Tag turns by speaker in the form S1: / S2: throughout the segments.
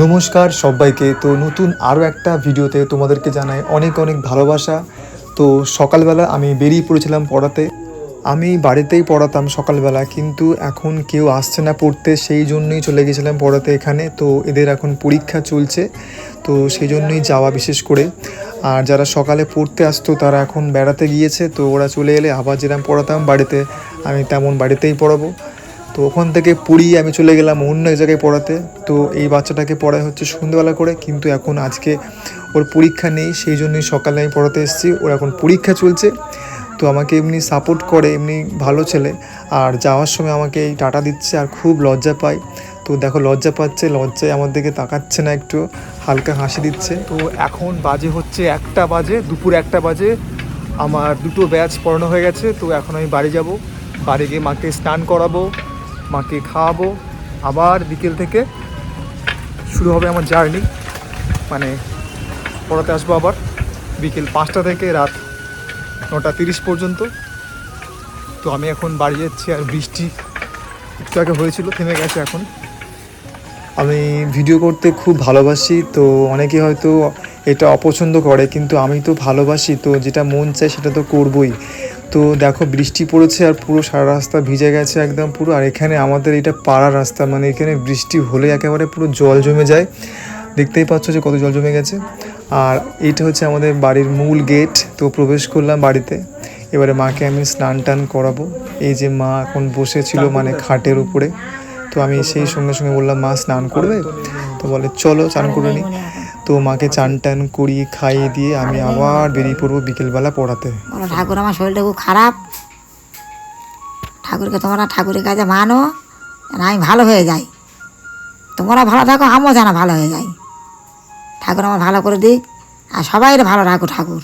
S1: নমস্কার সবাইকে। তো নতুন আরও একটা ভিডিওতে তোমাদেরকে জানাই অনেক অনেক ভালোবাসা। তো সকালবেলা আমি বেরিয়ে পড়েছিলাম পড়াতে। আমি বাড়িতেই পড়াতাম সকালবেলা, কিন্তু এখন কেউ আসছে না পড়তে, সেই জন্যই চলে গেছিলাম পড়াতে এখানে। তো এদের এখন পরীক্ষা চলছে, তো সেই জন্যই যাওয়া বিশেষ করে। আর যারা সকালে পড়তে আসতো, তারা এখন বেড়াতে গিয়েছে, তো ওরা চলে এলে আবার যেরকম পড়াতাম বাড়িতে, আমি তেমন বাড়িতেই পড়াবো। তো ওখান থেকে পড়িয়ে আমি চলে গেলাম অন্য এক জায়গায় পড়াতে। তো এই বাচ্চাটাকে পড়ায় হচ্ছে সন্ধ্যেবেলা করে, কিন্তু এখন আজকে ওর পরীক্ষা নেই, সেই জন্যই সকালে আমি পড়াতে এসেছি। ওর এখন পরীক্ষা চলছে, তো আমাকে এমনি সাপোর্ট করে, এমনি ভালো ছেলে। আর যাওয়ার সময় আমাকে এই টাটা দিচ্ছে আর খুব লজ্জা পায়। তো দেখো লজ্জা পাচ্ছে, লজ্জায় আমার দিকে তাকাচ্ছে না একটু, হালকা হাসি দিচ্ছে। তো এখন বাজে হচ্ছে একটা বাজে, দুপুর একটা বাজে। আমার দুটো ব্যাচ পড়ানো হয়ে গেছে, তো এখন আমি বাড়ি যাব। বাড়ি গিয়ে মাকে স্নান করাবো। মাকে খাওয়াবো। আবার বিকেল থেকে শুরু হবে আমার জার্নি। মানে পড়াতে আসব আবার বিকেল পাঁচটা থেকে রাত নটা তিরিশ পর্যন্ত। তো আমি এখন বাড়ি যাচ্ছি আর বৃষ্টি একটু আগে হয়েছিল, থেমে গেছে এখন। আমি ভিডিও করতে খুব ভালোবাসি তো অনেকে হয়তো এটা অপছন্দ করে কিন্তু আমি তো ভালোবাসি তো যেটা মন চায় সেটা তো করবই। তো দেখো বৃষ্টি পড়েছে আর পুরো সারা রাস্তা ভিজে গেছে একদম পুরো আর এখানে আমাদের এটা পাড়া রাস্তা মানে এখানে বৃষ্টি হলে একেবারে পুরো জল জমে যায়। দেখতেই পাচ্ছ যে কত জল জমে গেছে। আর এইটা হচ্ছে আমাদের বাড়ির মূল গেট তো প্রবেশ করলাম বাড়িতে। এবারে মাকে আমি স্নান টান করাবো। এই যে মা এখন বসেছিল মানে খাটের উপরে। তো আমি সেই সঙ্গে সঙ্গে বললাম মা স্নান করবে? তো বলে চলো চান করে নি। তো মাকে চান টান করিয়ে খাইয়ে দিয়ে আমি আবার বেরিয়ে পড়ব বিকেলবেলা পড়াতে।
S2: ঠাকুর আমার শরীরটা খুব খারাপ। ঠাকুরকে তোমরা ঠাকুরের কাছে মানো আমি ভালো হয়ে যাই। তোমরা ভালো থাকো আমিও যেন ভালো হয়ে যাই। ঠাকুর আমার ভালো করে দিক আর সবাই ভালো রাখো ঠাকুর।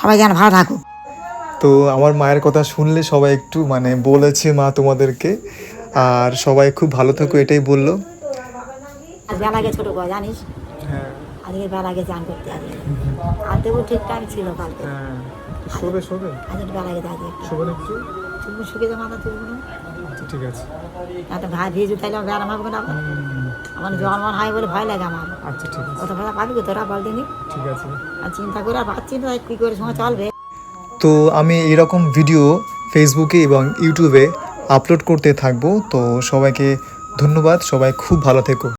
S2: সবাই যেন ভালো থাকুক।
S1: তো আমার মায়ের কথা শুনলে সবাই একটু মানে বলেছে মা তোমাদেরকে আর সবাই খুব ভালো থাকো এটাই বলল।
S2: ছোটো গো জানিস?
S1: হ্যাঁ।
S2: আজকে বেলাকে চান করতে আজকে। আর দেবো ঠিক টাইম ছিল কালকে।
S1: হ্যাঁ। শোবে শোবে?
S2: আজকে
S1: না একটু
S2: মাথা চুলগুলো
S1: আচ্ছা ঠিক আছে।
S2: ভাই ভিজু তাইলে আমার বেড়া মারবো না আমার জল মন হয় বলে ভয় লাগে আমার।
S1: আচ্ছা ঠিক আছে।
S2: পাবি তোরা বল দিনি
S1: ঠিক আছে।
S2: আর চিন্তা করে আর পাচ্ছি না কী করে সময় চলবে।
S1: তো আমি এরকম ভিডিও ফেসবুকে এবং ইউটিউবে আপলোড করতে থাকব। তো সবাইকে ধন্যবাদ সবাই খুব ভালো থেকো।